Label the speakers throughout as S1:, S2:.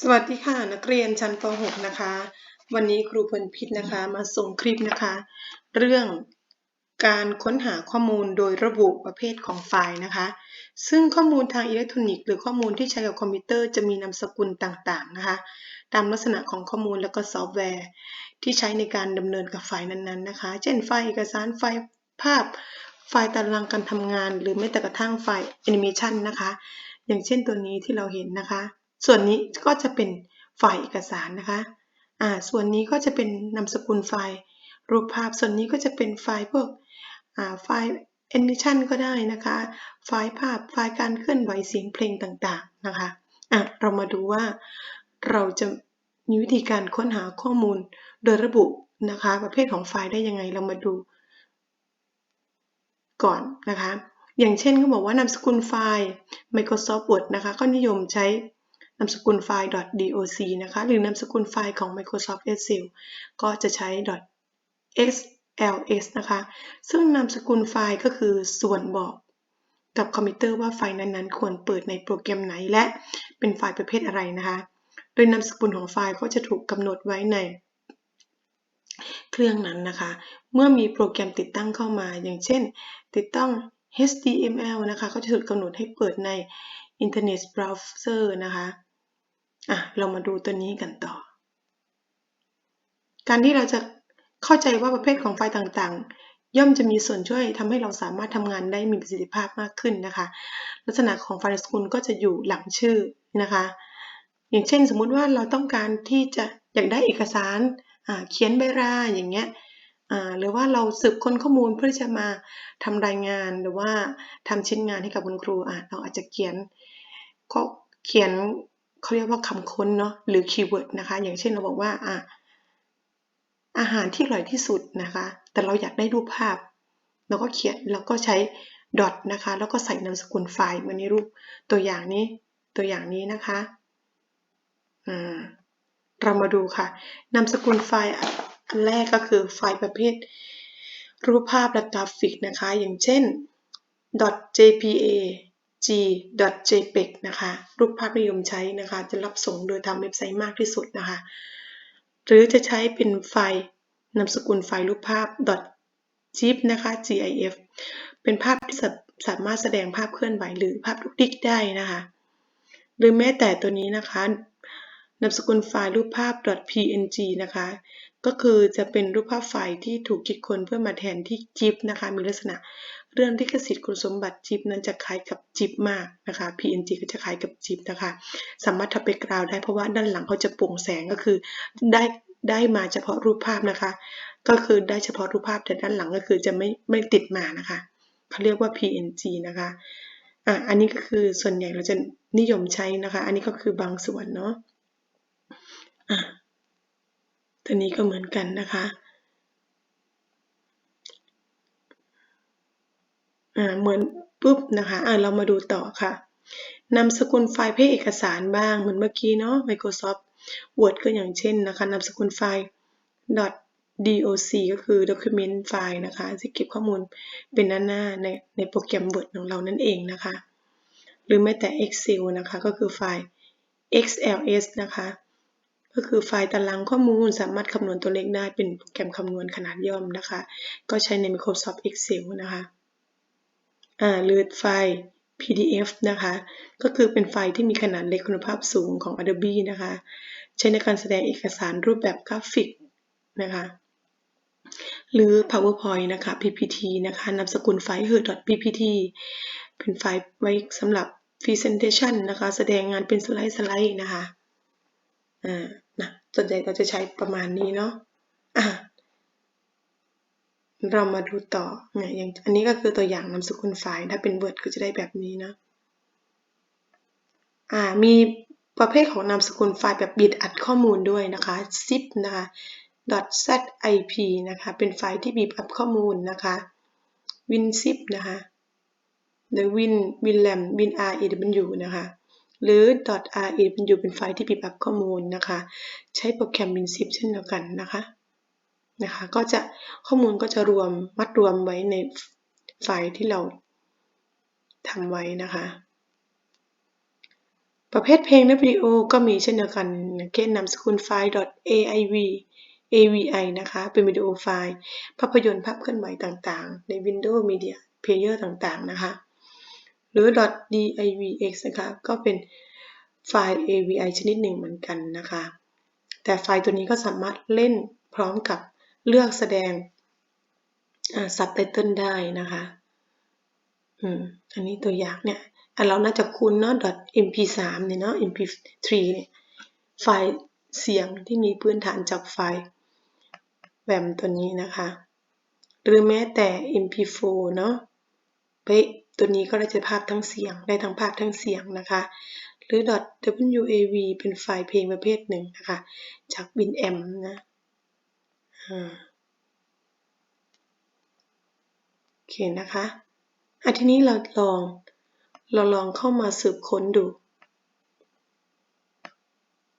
S1: สวัสดีค่ะ นักเรียนชั้นป .6 นะคะ วันนี้ครูพลพิษนะคะมาส่งคลิปนะคะ เรื่องการค้นหาข้อมูลโดยระบุประเภทของไฟล์นะคะ ซึ่งข้อมูลทางอิเล็กทรอนิกส์หรือข้อมูลที่ใช้กับคอมพิวเตอร์จะมีนามสกุลต่างๆนะคะ ตามลักษณะของข้อมูลและก็ซอฟต์แวร์ ที่ใช้ในการดำเนินกับไฟล์นั้นๆนะคะ เช่นไฟล์เอกสารไฟล์ภาพไฟล์ตารางการทำงาน หรือแม้แต่กระทั่งไฟล์แอนิเมชันนะคะ อย่างเช่นตัวนี้ที่เราเห็นนะคะ ส่วนนี้ก็จะเป็นไฟล์เอกสารนะคะ อ่า ส่วนนี้ก็จะเป็นนามสกุลไฟล์ รูปภาพ ส่วนนี้ก็จะเป็นไฟล์พวก อ่า ไฟล์แอนิเมชันก็ได้นะคะ ไฟล์ภาพ ไฟล์การเคลื่อนไหวเสียงเพลงต่างๆนะคะ อะ เรามาดูว่าเราจะมีวิธีการค้นหาข้อมูลโดยระบุนะคะ ประเภทของไฟล์ได้ยังไง เรามาดูก่อนนะคะ อย่างเช่นเขาบอกว่านามสกุลไฟล์ Microsoft Word นะคะ ก็นิยมใช้ นามสกุลไฟล์ .doc นะคะ หรือนามสกุลไฟล์ของ Microsoft Excel ก็จะใช้ .xls นะคะ ซึ่งนามสกุลไฟล์ก็คือส่วนบอกกับคอมพิวเตอร์ว่าไฟล์นั้นๆ ควรเปิดในโปรแกรมไหนและเป็นไฟล์ประเภทอะไรนะคะ โดยนามสกุลของไฟล์ก็จะถูกกำหนดไว้ในเครื่องนั้นนะคะ เมื่อมีโปรแกรมติดตั้งเข้ามา อย่างเช่น ติดตั้ง HTML นะคะ ก็จะถูกกำหนดให้เปิดใน Internet Browser นะคะอะเรามาดูตัวนี้กันต่อ การที่เราจะเข้าใจว่าประเภทของไฟล์ต่างๆ ย่อมจะมีส่วนช่วยทำให้เราสามารถทำงานได้มีประสิทธิภาพมากขึ้นนะคะ ลักษณะของไฟล์สกุลก็จะอยู่หลังชื่อนะคะ อย่างเช่นสมมุติว่าเราต้องการที่จะอยากได้เอกสารเขียนใบลาอย่างเงี้ยหรือว่าเราสืบค้นข้อมูลเพื่อจะมาทำรายงานหรือว่าทำชิ้นงานให้กับคุณครูเราอาจจะเขียน ก็เขียนเขาเรียกว่าคำค้นเนาะหรือคีย์เวิร์ดนะคะ อย่างเช่นเราบอกว่าอะอาหารที่อร่อยที่สุดนะคะ แต่เราอยากได้รูปภาพ เราก็เขียนแล้วก็ใช้ดอทนะคะ แล้วก็ใส่นามสกุลไฟล์มาในรูปตัวอย่างนี้ตัวอย่างนี้นะคะอ่าเรามาดูค่ะนามสกุลไฟล์อันแรกก็คือไฟล์ประเภท รูปภาพและกราฟิกนะคะ อย่างเช่น .jpa .jpeg นะคะ รูปภาพนิยมใช้นะคะ จะรับส่งโดยทำเว็บไซต์มากที่สุดนะคะ หรือจะใช้เป็นไฟล์นามสกุลไฟล์รูปภาพ .gif นะคะ gif เป็นภาพที่สามารถแสดงภาพเคลื่อนไหวหรือภาพลูกดิกได้นะคะ หรือแม้แต่ตัวนี้นะคะนามสกุลไฟล์รูปภาพ .png นะคะ ก็คือจะเป็นรูปภาพไฟล์ที่ถูกคิดค้นเพื่อมาแทนที่ GIF นะคะ มีลักษณะเรื่องลิขสิทธิ์คุณสมบัติ GIF นั้นจะคล้ายกับ GIF มากนะคะ PNG ก็จะคล้ายกับ GIF นะคะ สามารถทำเป็นกราวได้เพราะว่าด้านหลังเขาจะโปร่งแสงก็คือได้ได้มาเฉพาะรูปภาพนะคะ ก็คือได้เฉพาะรูปภาพแต่ด้านหลังก็คือจะไม่ไม่ติดมานะคะเขาเรียกว่า PNG นะคะอะอันนี้ก็คือส่วนใหญ่เราจะนิยมใช้นะคะ อันนี้ก็คือบางส่วนเนาะอะ ตัวนี้ก็เหมือนกันนะคะเหมือนปุ๊บนะคะอ่าเรามาดูต่อค่ะนำสกุลไฟล์เพื่อเอกสารบ้างเหมือนเมื่อกี้เนาะ Microsoft Word ก็อย่างเช่นนะคะนำสกุลไฟล์ .doc ก็คือ document ไฟล์นะคะที่เก็บข้อมูลเป็นหน้าๆในในโปรแกรม Word ของเรานั่นเองนะคะ หรือแม้แต่ Excel นะคะ ก็คือไฟล์ XLS นะคะ ก็คือไฟล์ตารางข้อมูลสามารถคำนวณตัวเลขได้เป็นโปรแกรมคำนวณขนาดย่อมนะคะ ก็ใช้ใน Microsoft Excel นะคะอ่าหรือไฟล์ PDF นะคะ ก็คือเป็นไฟล์ที่มีขนาดเล็กคุณภาพสูงของ Adobe นะคะ ใช้ในการแสดงเอกสารรูปแบบกราฟิกนะคะ หรือ PowerPoint นะคะ PPT นะคะนามสกุลไฟล์ her.ppt เป็นไฟล์ไว้สำหรับ Presentation นะคะ แสดงงานเป็นสไลด์สไลด์นะคะ อ่า ส่วนใหญ่เราจะใช้ประมาณนี้เนาะอะเรามาดูต่อเนี่ยอย่างอันนี้ก็คือตัวอย่างนามสกุลไฟล์ถ้าเป็น Word ก็จะได้แบบนี้นะอ่ามีประเภทของนามสกุลไฟล์แบบบิดอัดข้อมูลด้วยนะคะ zip นะคะ .zip นะคะ เป็นไฟล์ที่บีบอัดข้อมูลนะคะ winzip นะคะ หรือ win winram winraw นะคะ หรือ .raw เป็นไฟล์ที่บีบอัดข้อมูลนะคะ ใช้โปรแกรม winzip เช่นเดียวกันนะคะนะคะ ก็จะข้อมูลก็จะรวมมัดรวมไว้ในไฟล์ที่เราทำไว้นะคะ ประเภทเพลงและวิดีโอก็มีเช่นเดียวกันเช่นนามสกุลไฟล์ .aiv avi นะคะ เป็นวิดีโอไฟล์ ภาพยนตร์ภาพเคลื่อนไหวต่างๆ ใน Windows Media Player ต่างๆ นะคะ หรือ .divx นะคะก็เป็นไฟล์ avi ชนิดหนึ่งเหมือนกันนะคะ แต่ไฟล์ตัวนี้ก็สามารถเล่นพร้อมกับเลือกแสดงซับไตเติลได้นะคะอืมอันนี้ตัวอย่างเนี่ยอันเราน่าจะคุ้นเนาะ .mp3 เนี่ยเนาะ mp3 เนี่ยไฟล์เสียงที่มีพื้นฐานจากไฟล์แวมตัวนี้นะคะ หรือแม้แต่ mp4 เนาะไป ตัวนี้ก็ได้จะภาพทั้งเสียง ได้ทั้งภาพทั้งเสียงนะคะ หรือ .wav เป็นไฟล์เพลงประเภทหนึ่งนะคะ จาก winamp นะโอเคนะคะอันทีนี้เราลอง เราลองเข้ามาสืบค้นดู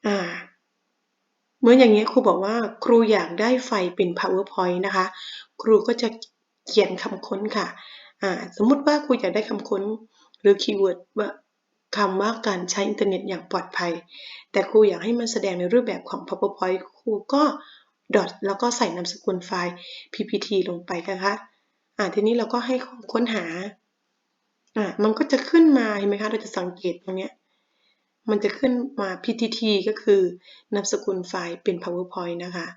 S1: อ่าเมื่ออย่างนี้ครูบอกว่าครูอยากได้ไฟเป็น powerpoint นะคะ ครูก็จะเขียนคำค้นค่ะ สมมุติว่าครูอยากได้คำค้นหรือคีย์เวิร์ดว่าคำว่าการใช้อินเทอร์เน็ตอย่างปลอดภัย แต่ครูอยากให้มันแสดงในรูปแบบของ powerpoint ครูก็ดอทแล้วก็ใส่นามสกุลไฟล์ ppt ลงไปนะคะอ่าทีนี้เราก็ให้ค้นหาอ่ามันก็จะขึ้นมาเห็นไหมคะ เราจะสังเกตตรงเนี้ย มันจะขึ้นมา ptt ก็คือนามสกุลไฟล์เป็น powerpoint นะคะ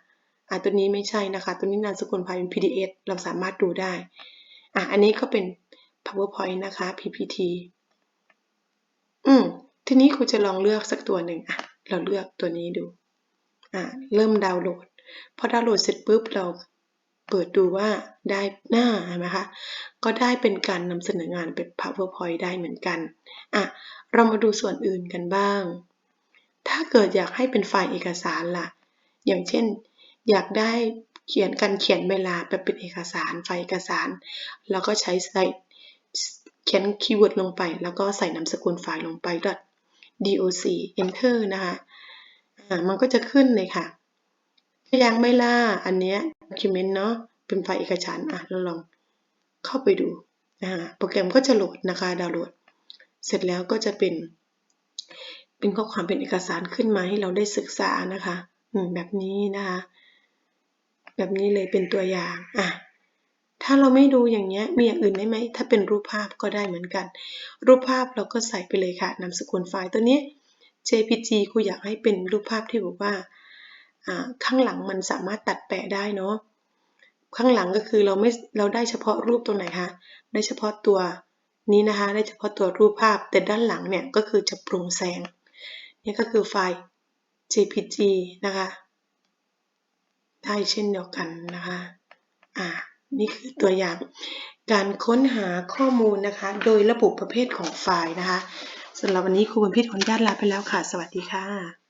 S1: อ่าตัวนี้ไม่ใช่นะคะ ตัวนี้นามสกุลไฟล์เป็น pdf เราสามารถดูได้ อ่าอันนี้ก็เป็น powerpoint นะคะ ppt อืมทีนี้ครูจะลองเลือกสักตัวหนึ่งอะเราเลือกตัวนี้ดูอ่าเริ่มดาวน์โหลด พอดาวน์โหลดเสร็จปุ๊บเราเปิดดูว่าได้หน้าใช่ไหมคะ ก็ได้เป็นการนำเสนองานเป็น powerpoint ได้เหมือนกันอะเรามาดูส่วนอื่นกันบ้าง ถ้าเกิดอยากให้เป็นไฟล์เอกสารล่ะ อย่างเช่น อยากได้ เขียนการเขียนเวลาแบบเป็นเอกสารไฟล์เอกสารเราก็ใช้ใส่เขียนคีย์เวิร์ดลงไป แล้วก็ใส่นามสกุลไฟล์ลงไป .doc enter นะคะมันก็จะขึ้นเลยค่ะยังไม่ล่าอันเนี้ย document เนาะเป็นไฟล์เอกสารอะเราลองเข้าไปดูนะคะโปรแกรมก็จะโหลดนะคะดาวน์โหลด เสร็จแล้วก็จะเป็น เป็นข้อความเป็นเอกสารขึ้นมาให้เราได้ศึกษานะคะแบบนี้นะคะ แบบนี้เลยเป็นตัวอย่างอะถ้าเราไม่ดูอย่างเงี้ยมีอย่างอื่นได้ไหมถ้าเป็นรูปภาพก็ได้เหมือนกัน รูปภาพเราก็ใส่ไปเลยค่ะนามสกุลไฟล์ตัวนี้ JPG ครูอยากให้เป็นรูปภาพที่บอกว่าข้างหลังมันสามารถตัดแปะได้เนาะข้างหลังก็คือเราไม่เราได้เฉพาะรูปตรงไหนคะได้เฉพาะตัวนี้นะคะได้เฉพาะตัวรูปภาพ แต่ด้านหลังเนี่ยก็คือจะปรุงแสงนี่ก็คือไฟล์ JPG นะคะ ได้เช่นเดียวกันนะคะอ่านี่คือตัวอย่างการค้นหาข้อมูลนะคะ โดยระบุประเภทของไฟล์นะคะสำหรับวันนี้ครูบรรพิษขออนุญาตลาไปแล้วค่ะ สวัสดีค่ะ